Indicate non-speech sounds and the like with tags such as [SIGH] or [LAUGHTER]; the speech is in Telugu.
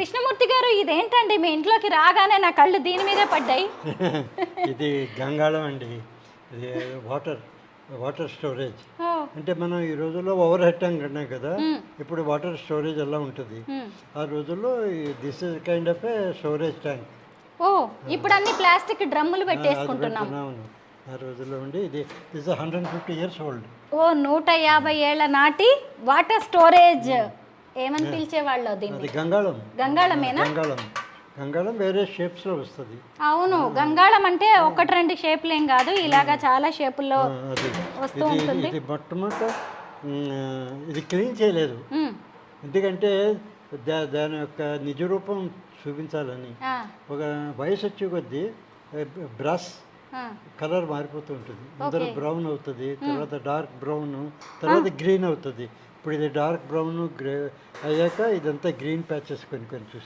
కృష్ణమూర్తి గారు ఇదేంటండి? మీ ఇంట్లోకి రాగానే నా కళ్ళు దీని మీదే పడ్డాయి. [LAUGHS] ఇది గంగాళం అండి. ఇది వాటర్ వాటర్ స్టోరేజ్. అంటే మనం ఈ రోజుల్లో ఓవర్ హెడ్ ట్యాంక్ అన్నాం కదా ఇప్పుడు వాటర్ స్టోరేజ్ ఎలా ఉంటుంది. ఆ రోజుల్లో this is kind of a storage tank. ఓ ఇప్పుడు అన్ని ప్లాస్టిక్ డ్రమ్ములు పెట్టేసుకుంటున్నాం. ఆ రోజుల్లో ఉండి ఇది this hundred fifty years old ఓ నూట యాభై ఏళ్ళ నాటి వాటర్ స్టోరేజ్. ఏమని పిలిచేవాళ్ళు దీన్ని? గంగాళం. గంగాళమేనా? గంగాళం. గంగాళం వేరే షేప్స్లో వస్తుంది. అవును గంగాళం అంటే ఒకటి రెండు షేపులు ఏం కాదు ఇలాగా చాలా షేపుల్లో వస్తూ ఉంటుంది. ఇది మొట్టమొదట ఇది క్లీన్ చేయలేదు. ఎందుకంటే దాని యొక్క నిజ రూపం చూపించాలని ఒక వయసు వచ్చే కొద్దీ బ్రష్. కలర్ మారిపోతూ ఉంటుంది. ముందర బ్రౌన్ అవుతుంది తర్వాత డార్క్ బ్రౌన్ తర్వాత గ్రీన్ అవుతుంది. ఇప్పుడు ఇది డార్క్ బ్రౌన్ గ్రే అయ్యాక ఇదంతా గ్రీన్ ప్యాచెస్ కొన్ని కొన్ని చూసి.